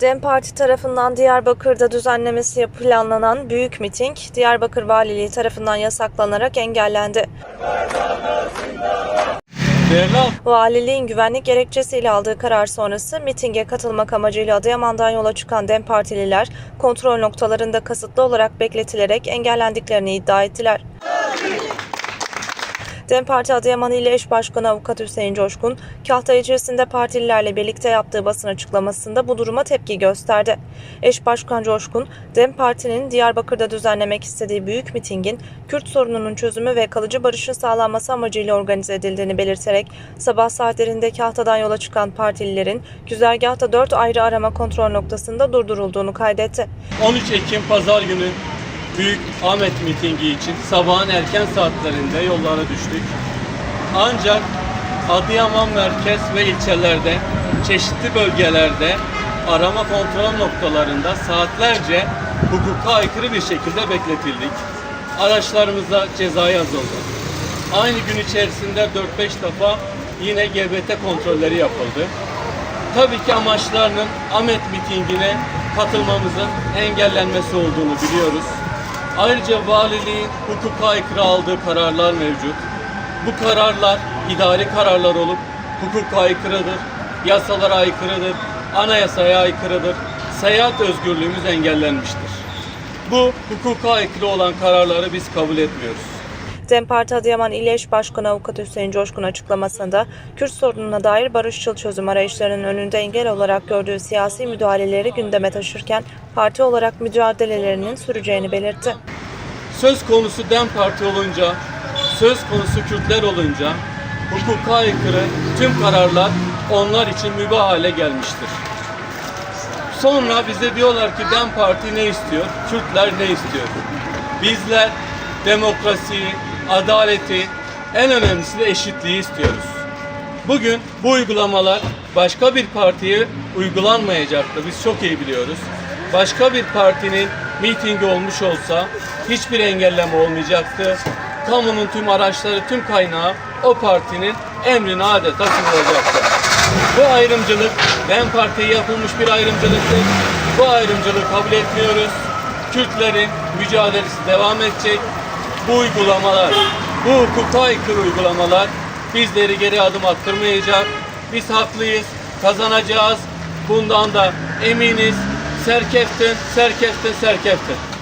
DEM Parti tarafından Diyarbakır'da düzenlemesi planlanan büyük miting, Diyarbakır Valiliği tarafından yasaklanarak engellendi. Valiliğin güvenlik gerekçesiyle aldığı karar sonrası mitinge katılmak amacıyla Adıyaman'dan yola çıkan DEM Partililer kontrol noktalarında kasıtlı olarak bekletilerek engellendiklerini iddia ettiler. DEM Parti Adıyaman İl Eş Başkanı Avukat Hüseyin Coşkun, Kahta ilçesinde partililerle birlikte yaptığı basın açıklamasında bu duruma tepki gösterdi. Eş Başkan Coşkun, DEM Parti'nin Diyarbakır'da düzenlemek istediği büyük mitingin Kürt sorununun çözümü ve kalıcı barışın sağlanması amacıyla organize edildiğini belirterek sabah saatlerinde Kahta'dan yola çıkan partililerin güzergahta 4 ayrı arama kontrol noktasında durdurulduğunu kaydetti. 13 Ekim Pazar günü Büyük Ahmet mitingi için sabahın erken saatlerinde yollara düştük. Ancak Adıyaman merkez ve ilçelerde çeşitli bölgelerde arama kontrol noktalarında saatlerce hukuka aykırı bir şekilde bekletildik. Araçlarımıza ceza yazıldı. Aynı gün içerisinde 4-5 defa yine GBT kontrolleri yapıldı. Tabii ki amaçlarının Ahmet mitingine katılmamızın engellenmesi olduğunu biliyoruz. Ayrıca valiliğin hukuka aykırı aldığı kararlar mevcut. Bu kararlar idari kararlar olup hukuka aykırıdır, yasalara aykırıdır, anayasaya aykırıdır. Seyahat özgürlüğümüz engellenmiştir. Bu hukuka aykırı olan kararları biz kabul etmiyoruz. DEM Parti Adıyaman İl Eş Başkanı Avukat Hüseyin Coşkun açıklamasında Kürt sorununa dair barışçıl çözüm arayışlarının önünde engel olarak gördüğü siyasi müdahaleleri gündeme taşırken parti olarak mücadelelerinin süreceğini belirtti. Söz konusu DEM Parti olunca, söz konusu Kürtler olunca hukuka aykırı tüm kararlar onlar için mübah hale gelmiştir. Sonra bize diyorlar ki DEM Parti ne istiyor? Kürtler ne istiyor? Bizler demokrasiyi, adaleti, en önemlisi de eşitliği istiyoruz. Bugün bu uygulamalar başka bir partiye uygulanmayacaktı. Biz çok iyi biliyoruz. Başka bir partinin mitingi olmuş olsa hiçbir engelleme olmayacaktı. Kamunun tüm araçları, tüm kaynağı o partinin emrine adeta sunulacaktı. Bu ayrımcılık DEM Parti'ye yapılmış bir ayrımcılıktır. Bu ayrımcılığı kabul etmiyoruz. Kürtlerin mücadelesi devam edecek. Bu uygulamalar, bu hukuka aykırı uygulamalar bizleri geri adım attırmayacak. Biz haklıyız, kazanacağız. Bundan da eminiz. Serkeftin, serkeftin, serkeftin.